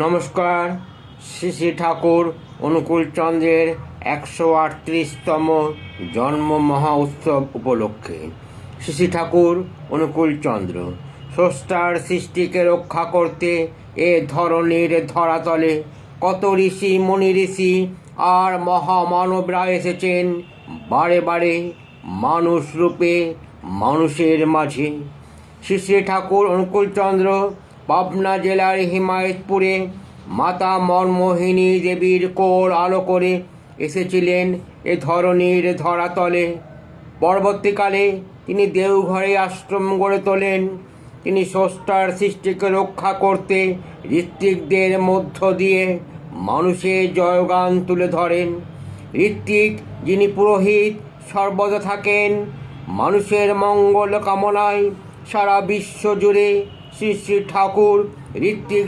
নমস্কার শ্রী ঠাকুর অনুকূল চন্দ্রের একশো আটত্রিশতম জন্ম মহা উৎসব উপলক্ষে। শ্রী ঠাকুর অনুকূল চন্দ্র, স্রষ্টার সৃষ্টিকে রক্ষা করতে এ ধরনের ধরাতলে কত ঋষি, মুনি ঋষি আর মহামানবরা এসেছেন বারে বারে মানুষ রূপে মানুষের মাঝে। শ্রী ঠাকুর অনুকূলচন্দ্র পাবনা জেলার হিমায়তপুরে মাতা মনমোহিনী দেবীর কোর আলো করে এসেছিলেন এ ধরনের ধরাতলে। পরবর্তীকালে তিনি দেওঘরে আশ্রম গড়ে তোলেন। তিনি স্রষ্টার সৃষ্টিকে রক্ষা করতে ঋত্বিকদের মধ্য দিয়ে মানুষের জয়গান তুলে ধরেন। ঋত্বিক, যিনি পুরোহিত, সর্বদা থাকেন। মানুষের মঙ্গল কামনায় সারা বিশ্ব জুড়ে শ্রী শ্রী ঠাকুর ঋত্বিক